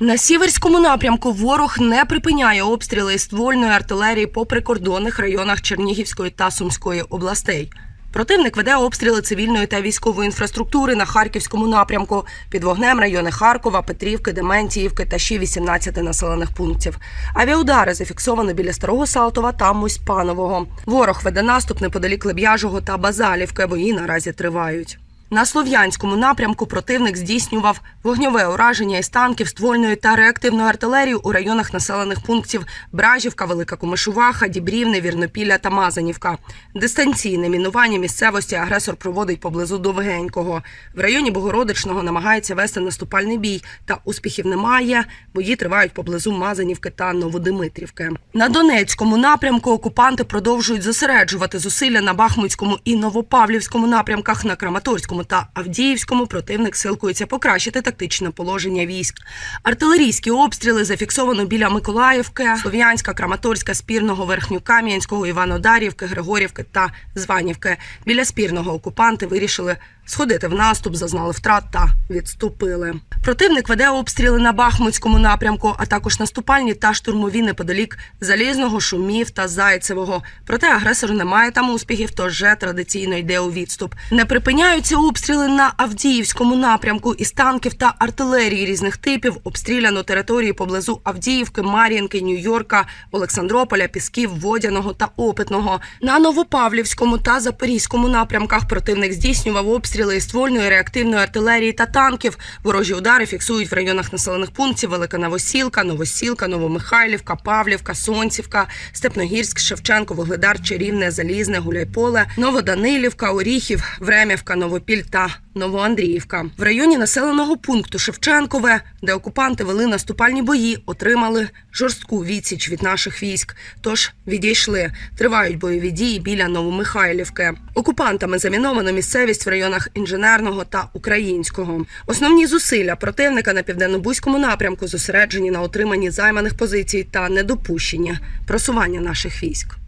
На сіверському напрямку ворог не припиняє обстріли із ствольної артилерії по прикордонних районах Чернігівської та Сумської областей. Противник веде обстріли цивільної та військової інфраструктури на харківському напрямку під вогнем райони Харкова, Петрівки, Дементіївки та ще 18 населених пунктів. Авіаудари зафіксовані біля Старого Салтова та Муськпанового. Ворог веде наступ неподалік Леб'яжого та Базалівки. Бої наразі тривають. На слов'янському напрямку противник здійснював вогньове ураження із танків, ствольної та реактивної артилерії у районах населених пунктів Бражівка, Велика Комишуваха, Дібрівне, Вірнопілля та Мазанівка. Дистанційне мінування місцевості агресор проводить поблизу Довгенького. В районі Богородичного намагається вести наступальний бій, та успіхів немає. Бої тривають поблизу Мазанівки та Новодимитрівки. На Донецькому напрямку окупанти продовжують зосереджувати зусилля на Бахмутському і Новопавлівському напрямках на Краматорському та Авдіївському. Противник силкується покращити тактичне положення військ. Артилерійські обстріли зафіксовано біля Миколаївки, Слов'янська, Краматорська, Спірного, Верхньокам'янського, Іванодарівки, Григорівки та Званівки. Біля спірного окупанти вирішили сходити в наступ, зазнали втрат та відступили. Противник веде обстріли на Бахмутському напрямку, а також наступальні та штурмові неподалік Залізного, Шумів та Зайцевого. Проте агресор не має там успіхів, тож вже традиційно йде у відступ. Не припиняються обстріли на Авдіївському напрямку із танків та артилерії різних типів. Обстріляно території поблизу Авдіївки, Мар'їнки, Нью-Йорка, Олександрополя, Пісків, Водяного та Опитного. На Новопавлівському та Запорізькому напрямках противник здійснював обстріли із ствольної реактивної артилерії та танків. Ворожі удари фіксують в районах населених пунктів Велика Новосілка, Новосілка, Новомихайлівка, Павлівка, Сонцівка, Степногірськ, Шевченко, Вугледар, Чарівне, Залізне, Гуляйполе, Новоданилівка, Оріхів, Времівка, Новопіль та Новоандріївка. В районі населеного пункту Шевченкове, де окупанти вели наступальні бої, отримали жорстку відсіч від наших військ. Тож відійшли. Тривають бойові дії біля Новомихайлівки. Окупантами заміновано місцевість в районах інженерного та українського. Основні зусилля противника на південно-бузькому напрямку зосереджені на отриманні займаних позицій та недопущенні просування наших військ.